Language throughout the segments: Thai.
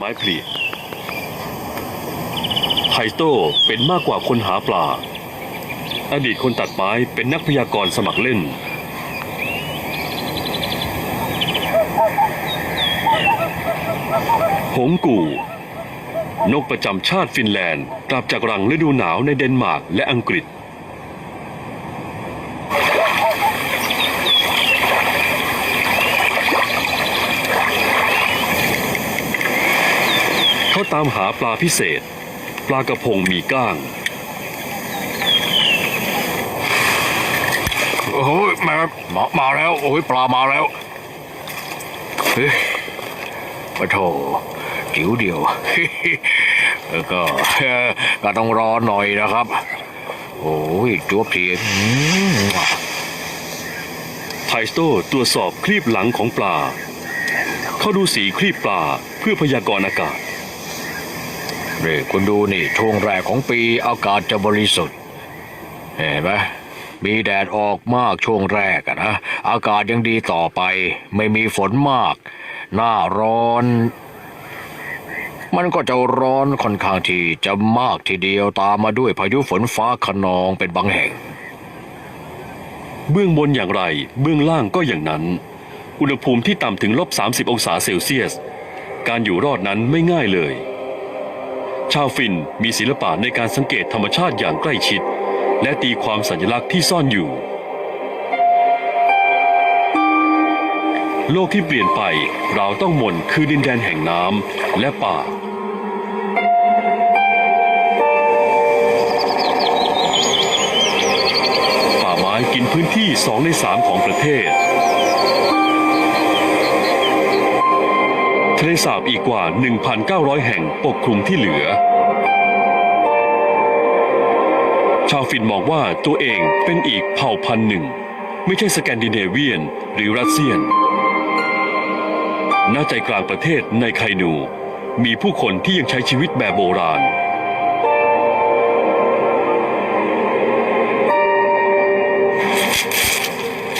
ไม้ผลิไฮโต้เป็นมากกว่าคนหาปลา อดีตคนตัดไม้เป็นนักพยากรณ์สมัครเล่น หงกู่ นกประจำชาติฟินแลนด์กลับจากรังฤดูหนาวในเดนมาร์กและอังกฤษ เขาตามหาปลาพิเศษ ปลากระพงมีก้าง โอ้ยมามามาแล้ว โอ้ยปลามาแล้ว เฮ้ยปะโถจิ๋วเดียว แล้วก็เอ่อก็ต้องรอหน่อยนะครับ โอ้ยจวบเทียนไทสโตตรวจสอบครีบหลังของปลา เขาดูสีครีบปลาเพื่อพยากรณ์อากาศ นี่คุณดูนี่ช่วงแรกของปีอากาศจะบริสุทธิ์เห็นไหมมีแดดออกมากช่วงแรกนะอากาศยังดีต่อไป ไม่มีฝนมาก หน้าร้อน มันก็จะร้อนค่อนข้างที่จะมากทีเดียวตามมาด้วยพายุฝนฟ้าขนองเป็นบางแห่ง เบื้องบนอย่างไร เบื้องล่างก็อย่างนั้น อุณหภูมิที่ต่ำถึงลบ 30 องศาเซลเซียส การอยู่รอดนั้นไม่ง่ายเลย ชาวฟินมีศิลปะในการสังเกตธรรมชาติอย่างใกล้ชิด และตีความสัญลักษณ์ที่ซ่อนอยู่ โลกที่เปลี่ยนไปเราต้องมนคือดินแดนแห่งน้ำและป่าป่าไม้กินพื้นที่ 2 ใน 3 ของประเทศ เลสาบอีกกว่า 1,900 แห่งปกคลุมที่เหลือ ชาวฟินมองว่าตัวเองเป็นอีกเผ่าพันธุ์หนึ่ง ไม่ใช่สแกนดิเนเวียนหรือรัสเซียนณใจกลางประเทศในไคนู มีผู้คนที่ยังใช้ชีวิตแบบโบราณ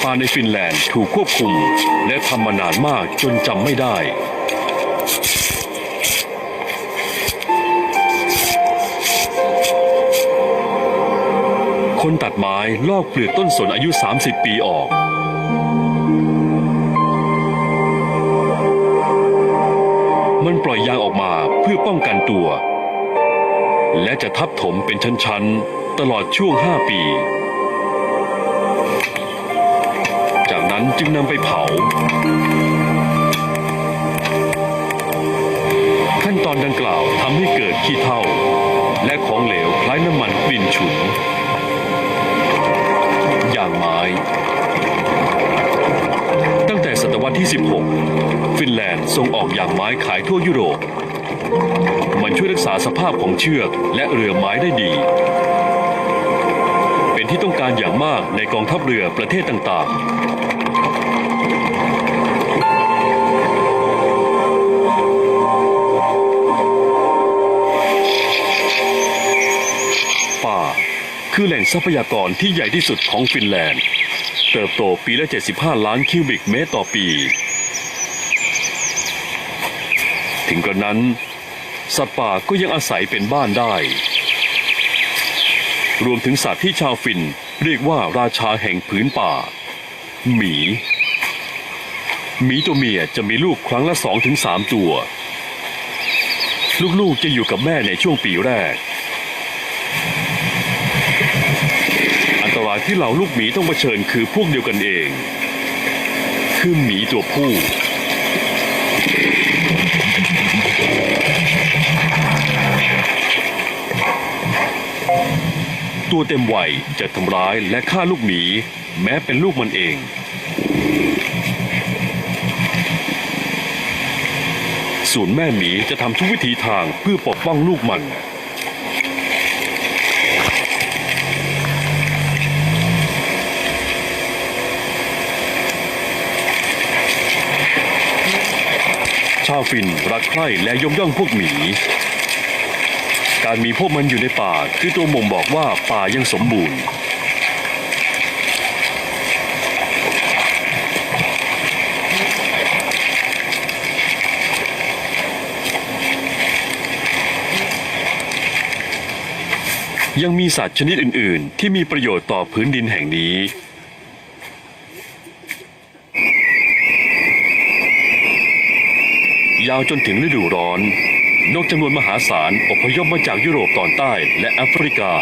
ป่าในฟินแลนด์ถูกควบคุมและทำมานานมากจนจำไม่ได้ ไม้ลอกเปลือกต้นสนอายุ 30 ปีออกมันปล่อยยางออกมาเพื่อป้องกันตัว และจะทับถมเป็นชั้นๆ ตลอดช่วง 5 ปี จากนั้นจึงนำไปเผา ขั้นตอนดังกล่าวทำให้เกิดขี้เถ้า และของเหลวคล้ายน้ำมันกลิ่นฉุน อย่างไม้ ตั้งแต่ศตวรรษที่ 16 ฟินแลนด์ส่งออกอย่างไม้ขายทั่วยุโรป มันช่วยรักษาสภาพของเชือกและเรือไม้ได้ดี เป็นที่ต้องการอย่างมากในกองทัพเรือประเทศต่างๆ คือแหล่งทรัพยากรที่ใหญ่ที่สุดของฟินแลนด์ เติบโตปีละ 75 ล้านคิวบิกเมตรต่อปี ถึงกระนั้น สัตว์ป่าก็ยังอาศัยเป็นบ้านได้ รวมถึงสัตว์ที่ชาวฟินเรียกว่าราชาแห่งผืนป่า หมี หมีตัวเมียจะมีลูกครั้งละ 2-3 ตัว ลูกๆจะอยู่กับแม่ในช่วงปีแรก อันตรายที่เหล่าลูกหมีต้องเผชิญคือพวกเดียวกันเอง คือหมีตัวผู้ ตัวเต็มวัยจะทำร้ายและฆ่าลูกหมี แม้เป็นลูกมันเองส่วนแม่หมีจะทำทุกวิธีทางเพื่อปกป้องลูกมัน ชาวฟินรักใคร่และยกย่องพวกหมี การมีพวกมันอยู่ในป่าคือตัวมงบอกว่าป่ายังสมบูรณ์ ยังมีสัตว์ชนิดอื่น ๆ ที่มีประโยชน์ต่อพื้นดินแห่งนี้ ยาวจนถึงฤดูร้อน นกจำนวนมหาศาลอพยพมาจากยุโรปตอนใต้และแอฟริกา